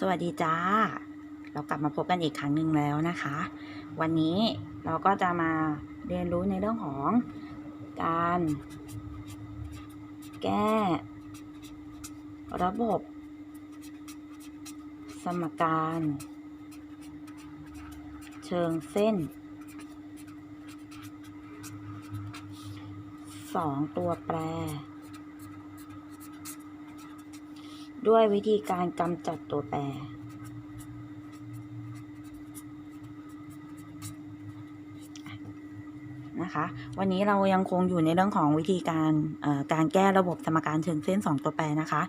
สวัสดีจ้า เรากลับมาพบกันอีกครั้งหนึ่งแล้วนะคะ วันนี้เราก็จะมาเรียนรู้ในเรื่องของการ แก้ ระบบ สมการ เชิงเส้นสองตัวแปร ด้วยวิธีการกำจัดตัวแปร นะคะ วันนี้เรายังคงอยู่ในเรื่องของวิธีการการแก้ระบบสมการเชิงเส้น 2 ตัวแปรนะคะ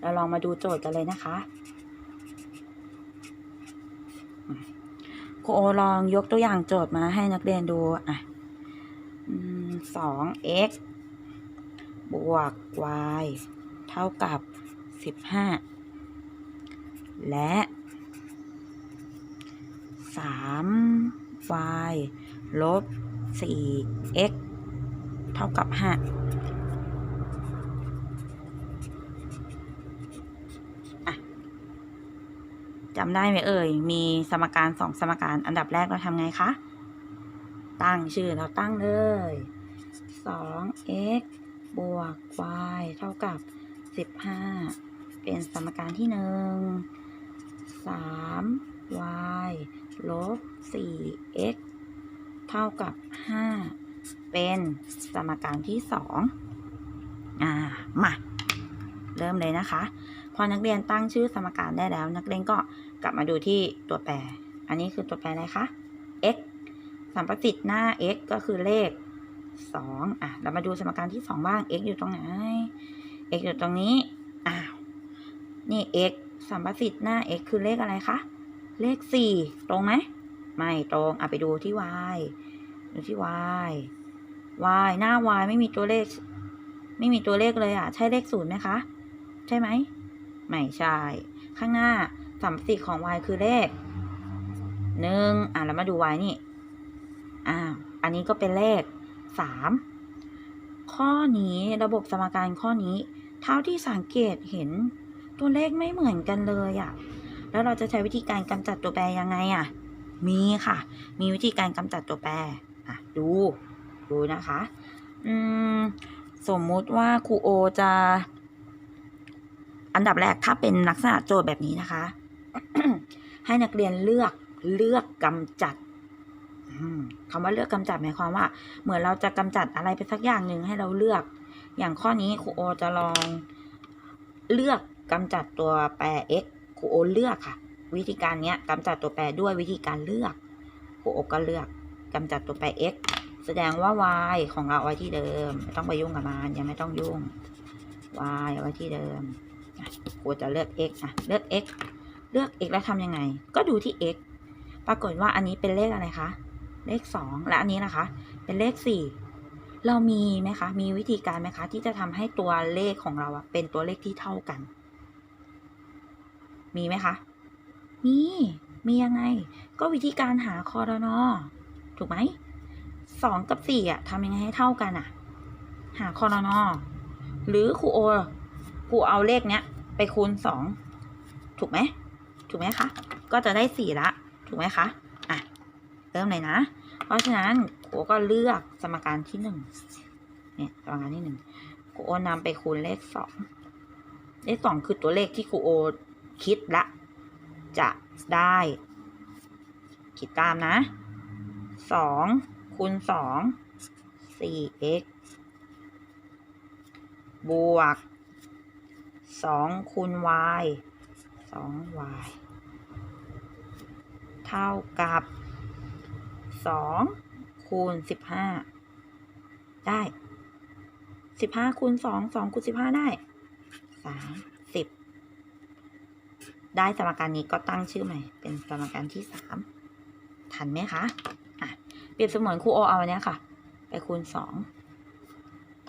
เราลองมาดูโจทย์กันเลยนะคะครูโอลองยกตัวอย่างโจทย์มาให้นักเรียนดู อะสอง x บวก y เท่ากับ 15และ 3y ลบ 4x เท่ากับ5อะจำได้ไหมเอ่ย มีสมการสองสมการ อันดับแรกเราทำไงคะ ตั้งชื่อเราตั้งเลย 2x บวก y เท่ากับ 15 เป็นสมการที่หนึ่ง 3y ลบ 4x เท่ากับ5เป็นสมการที่สองอ่า มา เริ่มเลยนะคะ พอนักเรียนตั้งชื่อสมการได้แล้ว นักเรียนก็กลับมาดูที่ตัวแปร อันนี้คือตัวแปรอะไรคะ x สัมประสิทธิ์หน้า x ก็คือเลข2อะ เรามาดูสมการที่2บ้าง x อยู่ตรงไหน x อยู่ตรงนี้ อ้าว นี่ x สัมประสิทธิ์หน้า x คือเลขอะไรคะ เลข 4 ตรงไหม ไม่ตรงอะไปดูที่ y ดูที่ y y หน้า y ไม่มีตัวเลข ไม่มีตัวเลขเลยอะ ใช่เลขศูนย์ไหมคะ ใช่ไหม ไม่ใช่ ข้างหน้าสัมประสิทธิ์ของ y คือเลขหนึ่งอะแล้วมาดู y นี่อ้าอันนี้ก็เป็นเลขสามข้อนี้ระบบสมการข้อนี้ เท่าที่สังเกตเห็น ตัวเลขไม่เหมือนกันเลยอะ่ะ แล้วเราจะใช้วิธีการกำจัดตัวแปรยังไงอะ่ะ มีค่ะ มีวิธีการกำจัดตัวแปรอะดู ดูนะคะ อืม สมมุติว่าครูโอจะ อันดับแรกถ้าเป็นลักษณะโจทย์แบบนี้นะคะ ให้นักเรียนเลือกเลือกกำจัดคำว่าเลือกกำจัดหมายความว่า เหมือนเราจะกำจัดอะไรไปสักอย่างหนึ่งให้เราเลือก อย่างข้อนี้ครูโอจะลองเลือก กำจัดตัวแปร x ครูโอเลือกค่ะ วิธีการเนี้ยกำจัดตัวแปรด้วยวิธีการเลือกครูโอก็เลือกกำจัดตัวแปร x แสดงว่า y ของเราไว้ที่เดิมไม่ต้องไปยุ่งกับมันยังไม่ต้องยุ่ง y ไว้ที่เดิมครูจะเลือก x อะเลือก x เลือก x แล้วทำยังไง ก็ดูที่ x ปรากฏว่าอันนี้เป็นเลขอะไรคะ เลขสองและอันนี้นะคะ เป็นเลขสี่เรามีไหมคะ มีวิธีการไหมคะ ที่จะทำให้ตัวเลขของเราอะเป็นตัวเลขที่เท่ากัน มีไหมคะ มี มียังไง ก็วิธีการหาคอรนอถูกไหมสองกับสี่อะทำยังไงให้เท่ากันอะหาคอรนอหรือครูโอครูเอาเลขเนี้ย ไปคูณสองถูกไหมถูกไหมคะ ก็จะได้สี่ละ ถูกไหมคะอะเริ่มเลยนะ เพราะฉะนั้นครูก็เลือกสมการที่หนึ่งเนี่ยสมการที่หนึ่งครูโอนำไปคูณเลขสองเลขสองคือตัวเลขที่ครูโอ คิดละ จะได้ คิดตามนะสองคูณสองสี่เอ็กบวกสองคูณ y สอง y เท่ากับสองคูณสิบห้าได้สิบห้าคูณสองสองคูณสิบห้าได้สาม ได้สมการนี้ก็ตั้งชื่อใหม่ เป็นสมการที่สามทันไหมคะอะเปรียบเสมือนครูโอเอาเนี้ยค่ะ ไปคูณสอง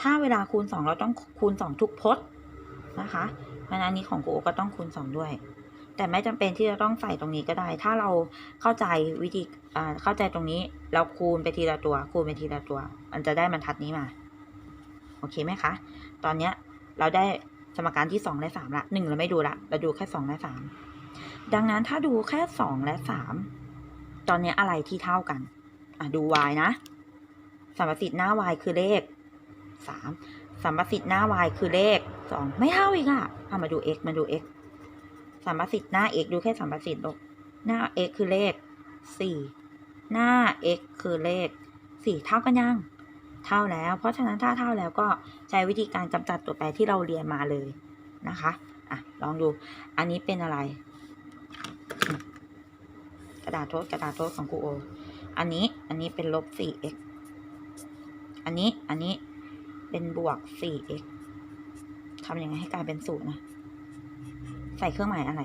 ถ้าเวลาคูณสองเราต้องคูณสองทุกพจน์นะคะเพราะนั้นนนี้ของครูโอก็ต้องคูณสองด้วย แต่ไม่จำเป็นที่จะต้องใส่ตรงนี้ก็ได้ ถ้าเราเข้าใจวิธีอ่าเข้าใจตรงนี้ เราคูณไปทีละตัว คูณไปทีละตัว มันจะได้บรรทัดนี้มา โอเคไหมคะ ตอนเนี้ยเราได้ สมการที่สองและสามละหนึ่งเราไม่ดูละ เราดูแค่สองและสามดังนั้นถ้าดูแค่สองและสามตอนนี้อะไรที่เท่ากัน อะ ดู y นะ สัมประสิทธิ์หน้า y คือเลขสามสัมประสิทธิ์หน้า y คือเลขสองไม่เท่าอีกอะเอามาดู x มาดู x สัมประสิทธิ์หน้า x ดูแค่สัมประสิทธิ์ลกหน้า x คือเลขสี่หน้า x คือเลขสี่เท่ากันยัง เท่าแล้ว เพราะฉะนั้นถ้าเท่าแล้วก็ใช้วิธีการกำจัดตัวแปรที่เราเรียนมาเลยนะคะอะลองดูอันนี้เป็นอะไร กระดาษโทษกระดาษโทษของครูโอ อันนี้อันนี้เป็นลบ 4x อันนี้อันนี้เป็นบวก 4x ทำยังไงให้กลายเป็นศูนย์นะใส่เครื่องหมายอะไร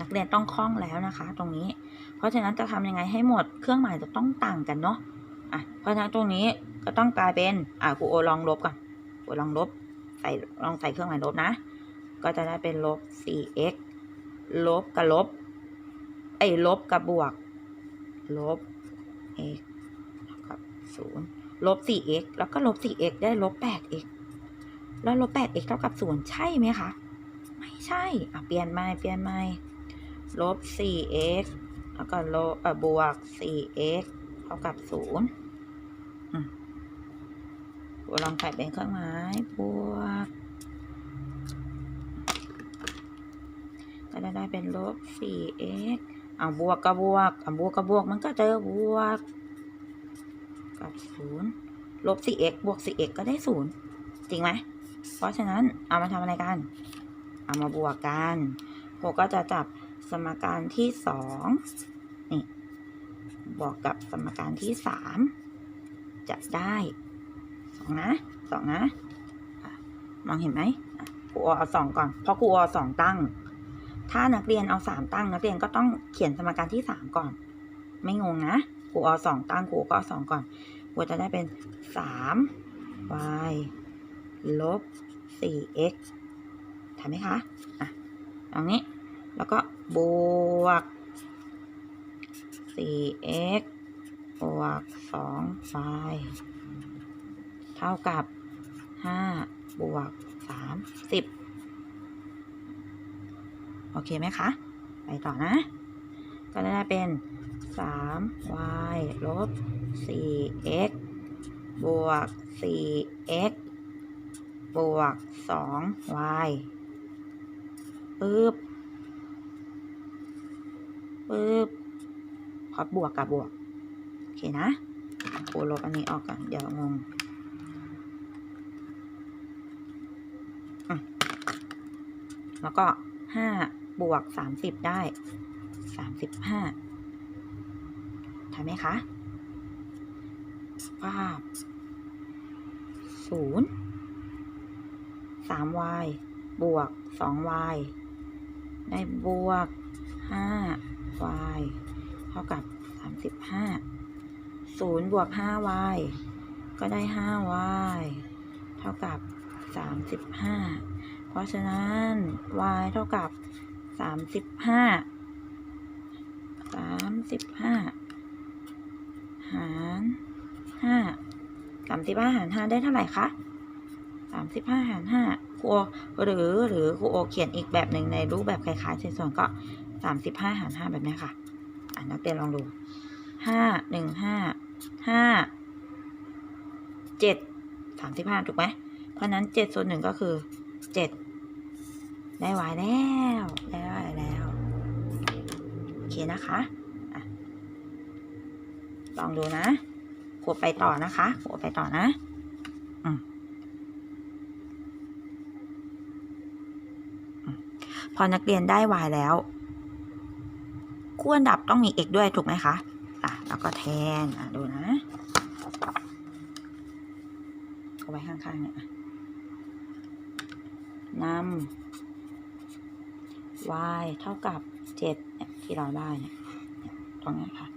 นักเรียนต้องคล่องแล้วนะคะ ตรงนี้ เพราะฉะนั้นจะทำยังไงให้หมดเครื่องหมายจะต้องต่างกันเนาะ อะเพราะฉะนั้นตรงนี้ก็ต้องกลายเป็นอะครูโอลองลบก่อนครูลองลบใส่ลองใส่เครื่องหมายลบนะ ก็จะได้เป็นลบ 4x ลบกับลบไอ้ลบกับบวก ลบ x กับศูนย์ลบ 4x แล้วก็ลบ 4x ได้ลบ 8x แล้วลบ 8x เท่ากับศูนย์ใช่ไหมคะ ไม่ใช่ อะ เปลี่ยนใหม่ เปลี่ยนใหม่ ลบ 4x แล้วก็ลบเอ่อบวก 4x เท่ากับศูนย์อืมลองใส่เป็นเครื่องหมายบวกก็จะได้เป็นลบ 4x เอาบวกกับบวกเอาบวกกับบวกมันก็เจอบวก กับศูนย์ลบ 4x บวก 4x ก็ได้ศูนย์จริงไหม เพราะฉะนั้นเอามาทำอะไรกัน เอามาบวกกันโหก็จะจับสมการที่สอง บวกกับสมการที่สามจะได้สองนะสองนะมองเห็นไหมครูเอาสองก่อนเพราะครูเอาสองตั้ง ถ้านักเรียนเอาสามตั้ง นักเรียนก็ต้องเขียนสมการที่สามก่อน ไม่งงนะครูเอาสองตั้งครูก็เอาสองก่อนครูจะได้เป็นสาม y ลบสี่ x ทำไหมคะ อะตรงนี้ แล้วก็บวก สี่ x บวกสอง y เท่ากับห้าบวกสามสิบโอเคไหมคะ ไปต่อนะ ก็จะได้เป็นสาม y ลบสี่ x บวกสี่ x บวกสอง y ปึ๊บปึ๊บ พอบวกกับบวก โอเคนะครูลบอันนี้ออกก่อนเดี๋ยวงงแล้วก็ห้าบวกสามสิบได้สามสิบห้าทำไหมคะภาพศูนย์สาม y บวกสอง y ได้บวกห้า y เท่ากับสามสิบห้าศูนย์บวกห้า y ก็ได้ห้า y เท่ากับสามสิบห้าเพราะฉะนั้น y เท่ากับสามสิบห้าสามสิบห้าหารห้าสามสิบห้าหารห้าได้เท่าไหร่คะสามสิบห้าหารห้าครูโอหรือหรือครูโอเขียนอีกแบบหนึ่งในรูปแบบคล้ายๆเศษส่วนก็สามสิบห้าหารห้าแบบนี้ค่ะ อ่านักเรียนลองดูห้าหนึ่งห้าห้าเจ็ดสามสิบห้าถูกไหมเพราะนั้นเจ็ดส่วนหนึ่งก็คือเจ็ดได้วแล้วได้วแล้วโอเคนะคะลองดูนะครูไปต่อนะคะครูไปต่อนะอพอนักเรียนได้วายแล้ว คู่อันดับต้องมี x ด้วยถูกไหมคะอะแล้วก็แทนอะดูนะเอาไว้ข้างๆเนี่ยนำ y เท่ากับเจ็ดเนี่ยที่เราได้เนี่ยตรงนี้ค่ะ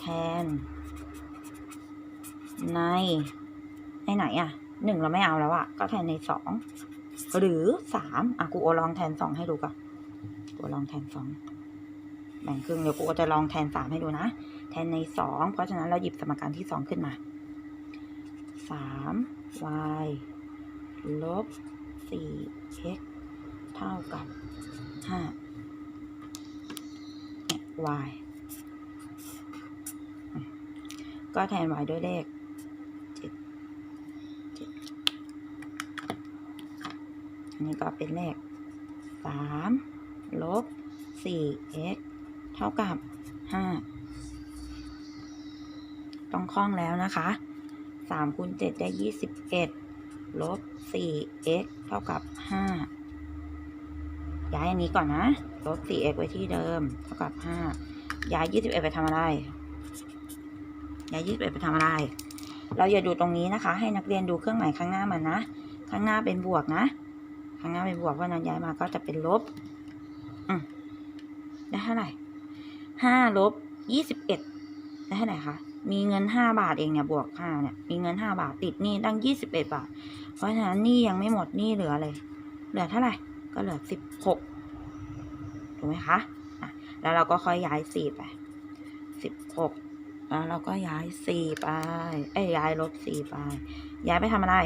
แทน ใน ในไหนอะหนึ่งเราไม่เอาแล้วอะ ก็แทนในสองหรือสามอะกูโอลองแทนสองให้ดูก่อนกูลองแทนสอง แบ่งครึ่งเดี๋ยวกูก็จะลองแทนสามให้ดูนะ แทนในสองเพราะฉะนั้นเราหยิบสมการที่สองขึ้นมาสาม y ลบสี่ x เท่ากับห้า y ก็แทน y ด้วยเลขเจ็ดเจ็ดอันนี้ก็เป็นเลขสามลบสี่ x ท่ากับห้าต้องคล่องแล้วนะคะสามคูณเจ็ดได้ยี่สิบเอ็ดลบสี่ x เท่ากับห้าย้ายอันนี้ก่อนนะ ลบสี่ x ไว้ที่เดิม เท่ากับห้าย้ายยี่สิบเอ็ดไปทำอะไร ย้ายยี่สิบเอ็ดไปทำอะไร เราอย่าดูตรงนี้นะคะ ให้นักเรียนดูเครื่องหมายข้างหน้ามันนะ ข้างหน้าเป็นบวกนะ ข้างหน้าเป็นบวกเพราะฉะนั้นย้ายมาก็จะเป็นลบ อืมได้เท่าไหร่ ห้าลบยี่สิบเอ็ดได้เท่าไหร่คะ มีเงินห้าบาทเองเนี่ยบวกห้าเนี่ย มีเงินห้าบาทติดหนี้ตั้งยี่สิบเอ็ดบาท เพราะฉะนั้นหนี้ยังไม่หมดหนี้เหลือเลย เหลือเท่าไหร่ ก็เหลือสิบหกถูกไหมคะอะแล้วเราก็ค่อยย้ายสี่ไปสิบหกแล้วเราก็ย้ายสี่ไป เอ้ยย้ายลบสี่ไป ย้ายไปทำอะไร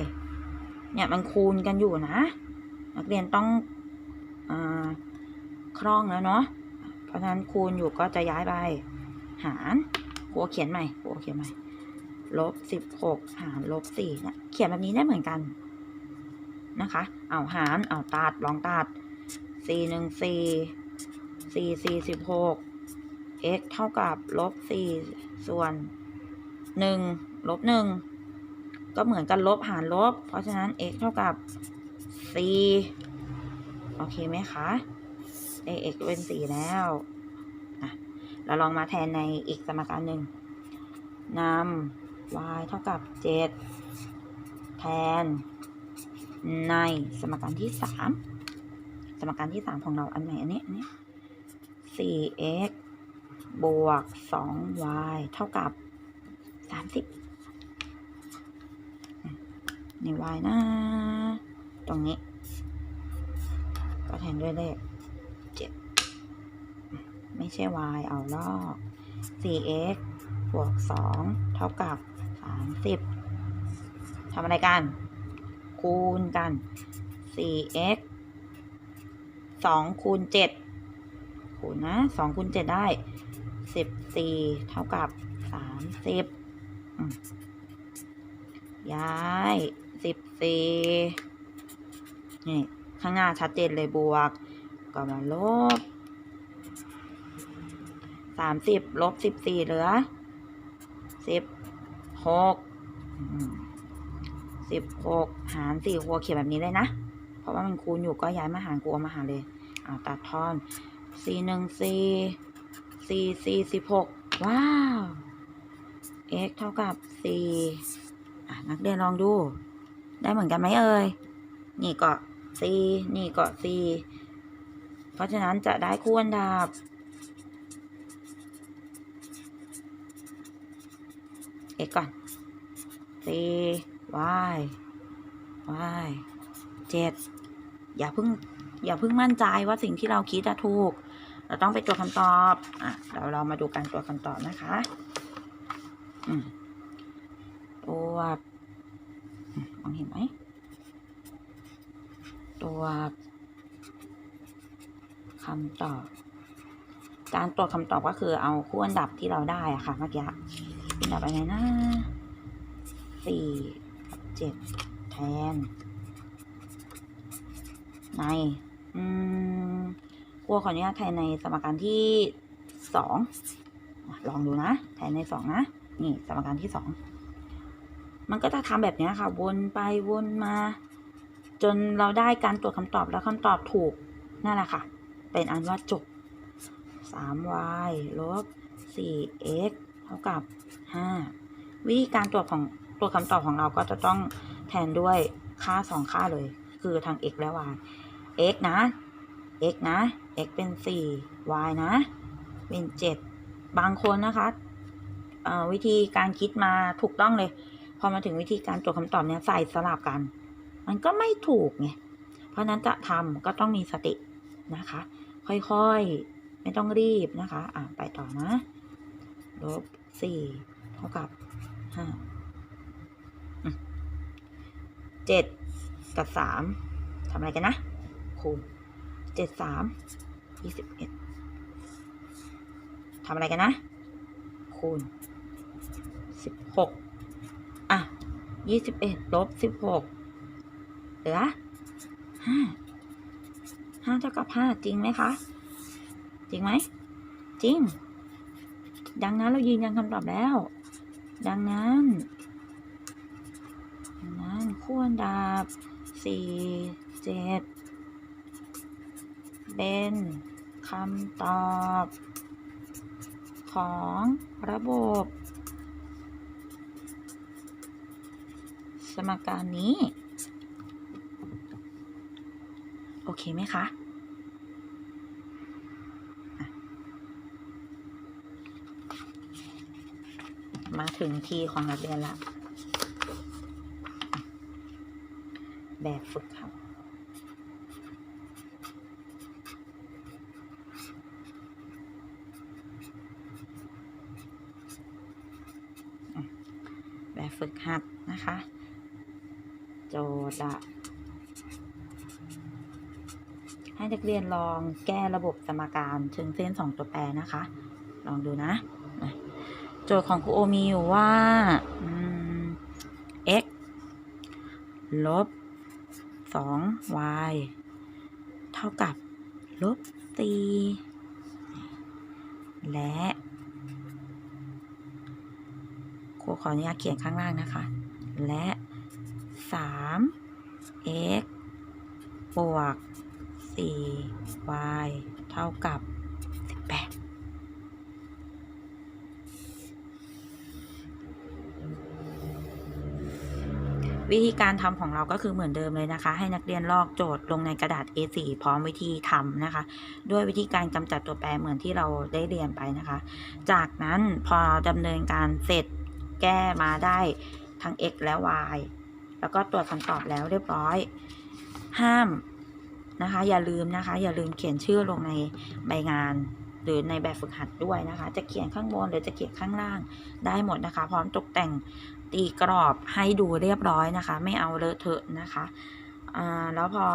เนี่ยมันคูณกันอยู่นะ นักเรียนต้องอาคล่องแล้วเนาะ ราะฉะนั้นคูณอยู่ก็จะย้ายไป หารครูเขียนใหม่ครูเขียนใหม่ลบสิบหกหารลบสี่เนี่ยเขียนแบบนี้ได้เหมือนกันนะคะ เอาหาร เอาตัด ลองตัดสี่หนึ่งสี่สี่สี่สิบหก x เท่ากับลบสี่ส่วนหนึ่งลบหนึ่งก็เหมือนกันลบหารลบ เพราะฉะนั้น x เท่ากับสี่โอเคไหมคะ ได้ x เป็นสี่แล้วอะเราลองมาแทนในอีกสมการหนึ่งนำ y เท่ากับเจ็ดแทน ในสมการที่สามสมการที่สามของเราอันไหนอันนี้อันนี้สี่ x บวกสอง y เท่ากับสามสิบใน y นะ ตรงนี้ ก็แทนด้วยเลข ไม่ใช่ y เอาลอกสี่ x บวกสองเท่ากับสามสิบทำอะไรกัน คูณกัน 4x 2คูณ7คูณนะ2คูณ7ได้ 14 เท่ากับ 30 ย้าย 14 นี่ ข้างหน้าชัดเจนเลยบวก ก็มาลบ 30ลบ14เหลือ16อืมสิบหกหารสี่ครัวเขียนแบบนี้เลยนะ เพราะว่ามันคูณอยู่ก็ย้ายมาหารครัวมาหารเลยเอาตัดทอนสี่หนึ่งสี่สี่สี่สิบหกว้าว x เท่ากับสี่นักเรียนลองดู ได้เหมือนกันไหมเอ่ย นี่ก็สี่นี่ก็สี่เพราะฉะนั้นจะได้คู่อันดับ x ก่อน c y y เจ็ดอย่าเพิ่ง อย่าเพิ่งมั่นใจว่าสิ่งที่เราคิดอะถูก เราต้องไปตรวจคำตอบ อะเดี๋ยวเรามาดูการตรวจคำตอบนะคะอืมตรวมองเห็นไหมตรวคำตอบ การตรวจคำตอบก็คือเอาคู่อันดับที่เราได้อะค่ะเมื่อกี้ อันดับอะไรนะสี่กับเจ็ดแทน ใน อืมครัวขออนุญาตแทนในสมการที่สองลองดูนะ แทนในสองนะ นี่สมการที่สอง มันก็จะทำแบบนี้ค่ะ วนไปวนมา จนเราได้การตรวจคำตอบแล้วคำตอบถูก นั่นแหละค่ะ เป็นอันว่าจบ 3y ลบ 4x เท่ากับ 5วิธีการตรวจของตรวคำตอบของเราก็จะต้องแทนด้วยค่าสองค่าเลย คือทาง x และ y x นะ x นะ x เป็น 4 y นะ เป็น 7 บางคนนะคะวิธีการคิดมาถูกต้องเลย พอมาถึงวิธีการตรวจคำตอบเนี่ยใส่สลับกัน มันก็ไม่ถูกไง เพราะนั้นจะทำก็ต้องมีสตินะคะ ค่อยๆ ไม่ต้องรีบนะคะ อะไปต่อนะลบสี่ ท่ากับห้าเจ็ดกับสามทำอะไรกันนะคูณเจ็ดสามยี่สิบเอ็ดทำอะไรกันนะ คูณสิบหกอะยี่สิบเอ็ดลบสิบหกเหลือห้าห้าเท่ากับห้าจริงไหมคะ จริงไหม จริง ดังนั้นเรายืนยันคำตอบแล้ว ดังนั้นดังนั้นคู่อันดับสี่เจ็ดเป็นคำตอบของระบบ สมการนี้ โอเคไหมคะอะ ถึงทีของนักเรียนละแบบฝึกครับแบบฝึกหัดนะคะ โจทย์อะให้นักเรียนลองแก้ระบบสมการเชิงเส้นสองตัวแปรนะคะ ลองดูนะ โจทย์ของครูโอมีอยู่ว่า x ลบ 2y เท่ากับ ลบ 4 และ ครูขออนุญาตเขียนข้างล่างนะคะ และ 3 x บวก 4y เท่ากับ วิธีการทำของเราก็คือเหมือนเดิมเลยนะคะ ให้นักเรียนลอกโจทย์ลงในกระดาษ A4 พร้อมวิธีทำนะคะ ด้วยวิธีการกำจัดตัวแปรเหมือนที่เราได้เรียนไปนะคะ จากนั้นพอดำเนินการเสร็จแก้มาได้ทั้ง x และ y แล้วก็ตรวจคำตอบแล้วเรียบร้อย ห้ามนะคะ อย่าลืมนะคะ อย่าลืมเขียนชื่อลงในใบงานหรือในแบบฝึกหัดด้วยนะคะ จะเขียนข้างบนหรือจะเขียนข้างล่างได้หมดนะคะ พร้อมตกแต่ง ตีกรอบให้ดูเรียบร้อยนะคะ ไม่เอาเลอะเทอะนะคะอ่าแล้วพอ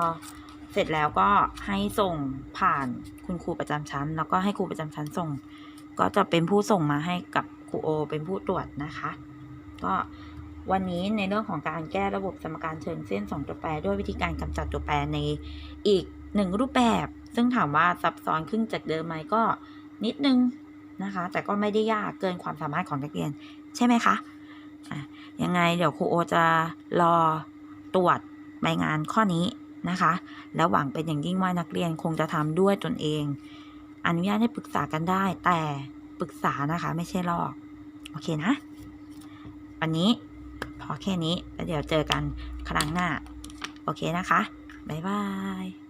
เสร็จแล้วก็ให้ส่งผ่านคุณครูประจำชั้น แล้วก็ให้ครูประจำชั้นส่ง ก็จะเป็นผู้ส่งมาให้กับครูโอ เป็นผู้ตรวจนะคะ ก็วันนี้ในเรื่องของการแก้ระบบสมการเชิงเส้นสองตัวแปรด้วยวิธีการกำจัดตัวแปรในอีกหนึ่งรูปแบบ ซึ่งถามว่าซับซ้อนขึ้นจากเดิมไหมก็นิดนึงนะคะ แต่ก็ไม่ได้ยากเกินความสามารถของนักเรียน ใช่ไหมคะ ยังไงเดี๋ยวครูโอจะรอตรวจใบงานข้อนี้นะคะ แล้วหวังเป็นอย่างยิ่งว่านักเรียนคงจะทำด้วยตนเอง อนุญาตให้ปรึกษากันได้ แต่ปรึกษานะคะไม่ใช่ลอก โอเคนะ วันนี้พอแค่นี้แล้วเดี๋ยวเจอกันครั้งหน้า โอเคนะคะ บ๊ายบาย